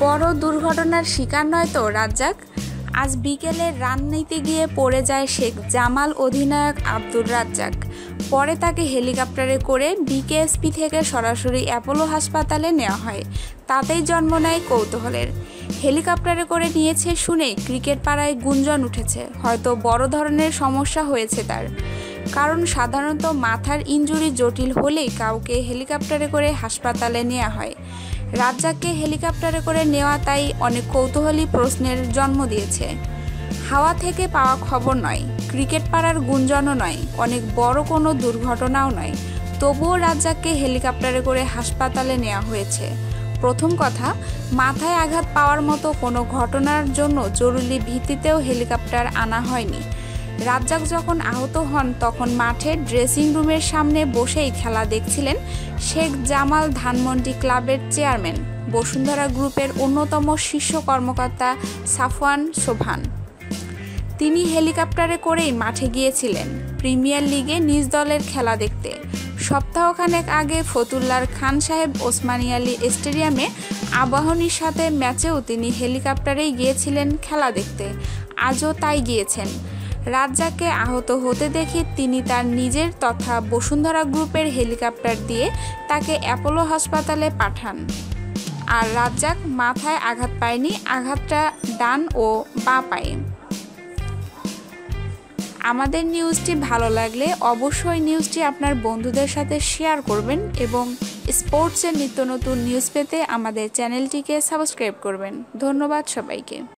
বড় দুর্ঘটনার শিকার নয় তো রাজ্জাক? আজ বিকেলে রান নিতে গিয়ে পড়ে যায় শেখ জামাল অধিনায়ক আব্দুর রাজ্জাক। পরে তাকে হেলিকপ্টারে করে বিকেএসপি থেকে সরাসরি অ্যাপোলো হাসপাতালে নেওয়া হয়। তাতেই জন্ম নেয় কৌতূহলের। হেলিকপ্টারে করে নিয়েছে শুনে ক্রিকেট পাড়ায় গুঞ্জন উঠেছে। হয়তো বড় ধরনের সমস্যা হয়েছে তার। কারণ সাধারণত মাথার ইঞ্জুরি জটিল হলেই কাউকে হেলিকপ্টারে করে হাসপাতালে নেওয়া হয়। রাজ্জাককে হেলিকপ্টারে করে নেওয়া তাই অনেক কৌতূহলী প্রশ্নের জন্ম দিয়েছে। হাওয়া থেকে পাওয়া খবর নয়, ক্রিকেট পাড়ার গুঞ্জনও নয়, অনেক বড় কোনো দুর্ঘটনাও নয়। তবুও রাজ্জাককে হেলিকপ্টারে করে হাসপাতালে নেওয়া হয়েছে। প্রথম কথা, মাথায় আঘাত পাওয়ার মতো কোনো ঘটনার জন্য জরুরি ভিত্তিতেও হেলিকপ্টার আনা হয়নি। রাজ্জাক যখন আহত হন, তখন মাঠে ড্রেসিং রুমের সামনে বসেই খেলা দেখছিলেন শেখ জামাল ধানমন্ডি ক্লাবের চেয়ারম্যান, বসুন্ধরা গ্রুপের অন্যতম শীর্ষ কর্মকর্তা সাফওয়ান সোভান তিনি হেলিকপ্টারে করেই মাঠে গিয়েছিলেন প্রিমিয়ার লিগে নিজ দলের খেলা দেখতে। সপ্তাহখানেক আগে ফতুল্লার খান সাহেব ওসমানী আলী স্টেডিয়ামে আবাহনীর সাথে ম্যাচেও তিনি হেলিকপ্টারেই গিয়েছিলেন খেলা দেখতে। আজও তাই গিয়েছেন। রাজ্জাককে আহত হতে দেখে তিনি তার নিজের তথা বসুন্ধরা গ্রুপের হেলিকপ্টার দিয়ে তাকে অ্যাপোলো হাসপাতালে পাঠান। আর রাজ্জাক মাথায় আঘাত পায়নি, আঘাতটা ডান ও বা পায়ে। আমাদের নিউজটি ভালো লাগলে অবশ্যই নিউজটি আপনার বন্ধুদের সাথে শেয়ার করবেন এবং স্পোর্টসের নিত্য নতুন নিউজ পেতে আমাদের চ্যানেলটিকে সাবস্ক্রাইব করবেন। ধন্যবাদ সবাইকে।